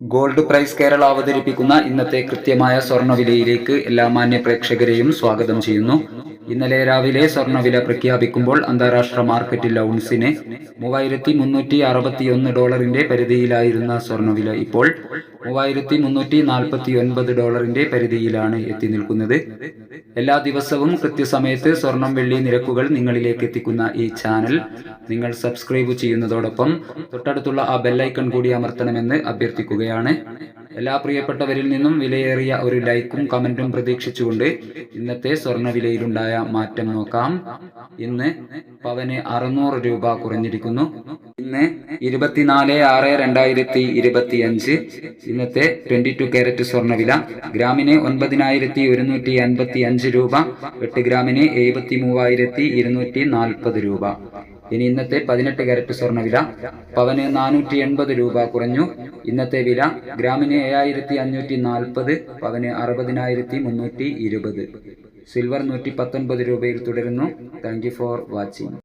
Gold price Kerala അവതരിപ്പിക്കുന്ന ഇന്നത്തെ കൃത്യമായ സ്വർണവിലയിലേക്ക് എല്ലാ മാന്യ പ്രേക്ഷകരെയും സ്വാഗതം ചെയ്യുന്നു. ഇന്നലെ രാവിലെ സ്വർണവില പ്രഖ്യാപിക്കുമ്പോൾ അന്താരാഷ്ട്ര മാർക്കറ്റിൽ ഔൺസിന് മൂവായിരത്തി മുന്നൂറ്റി അറുപത്തിയൊന്ന് ഡോളറിന്റെ പരിധിയിലായിരുന്ന സ്വർണവില ഇപ്പോൾ മൂവായിരത്തി മുന്നൂറ്റി നാൽപ്പത്തി ഒൻപത് ഡോളറിന്റെ പരിധിയിലാണ് എത്തി നിൽക്കുന്നത്. എല്ലാ ദിവസവും കൃത്യസമയത്ത് സ്വർണം വെള്ളി നിരക്കുകൾ നിങ്ങളിലേക്ക് എത്തിക്കുന്ന ഈ ചാനൽ നിങ്ങൾ സബ്സ്ക്രൈബ് ചെയ്യുന്നതോടൊപ്പം തൊട്ടടുത്തുള്ള ആ ബെല്ലൈക്കൺ കൂടി അമർത്തണമെന്ന് അഭ്യർത്ഥിക്കുകയാണ്. എല്ലാ പ്രിയപ്പെട്ടവരിൽ നിന്നും വിലയേറിയ ഒരു ലൈക്കും കമന്റും പ്രതീക്ഷിച്ചുകൊണ്ട് ഇന്നത്തെ സ്വർണവിലയിലുണ്ടായ മാറ്റം നോക്കാം. ഇന്ന് പവന് അറുന്നൂറ് രൂപ കുറഞ്ഞിരിക്കുന്നു. ഇന്ന് ഇരുപത്തിനാല് ആറ് രണ്ടായിരത്തി ഇരുപത്തി അഞ്ച് ഇന്നത്തെ ട്വന്റി ടു കാരറ്റ് സ്വർണവില ഗ്രാമിന് ഒൻപതിനായിരത്തി ഒരുന്നൂറ്റി അൻപത്തി അഞ്ച് രൂപ എട്ട് ഗ്രാമിന് എഴുപത്തി മൂവായിരത്തി ഇരുന്നൂറ്റി നാൽപ്പത് രൂപ. ഇനി ഇന്നത്തെ പതിനെട്ട് കാരറ്റ് സ്വർണവില പവന് നാനൂറ്റി എൺപത് രൂപ കുറഞ്ഞു. ഇന്നത്തെ വില ഗ്രാമിന് ഏഴായിരത്തി അഞ്ഞൂറ്റി നാൽപ്പത് പവന് അറുപതിനായിരത്തി മുന്നൂറ്റി ഇരുപത് സിൽവർ നൂറ്റി പത്തൊൻപത് രൂപയിൽ തുടരുന്നു. Thank for watching.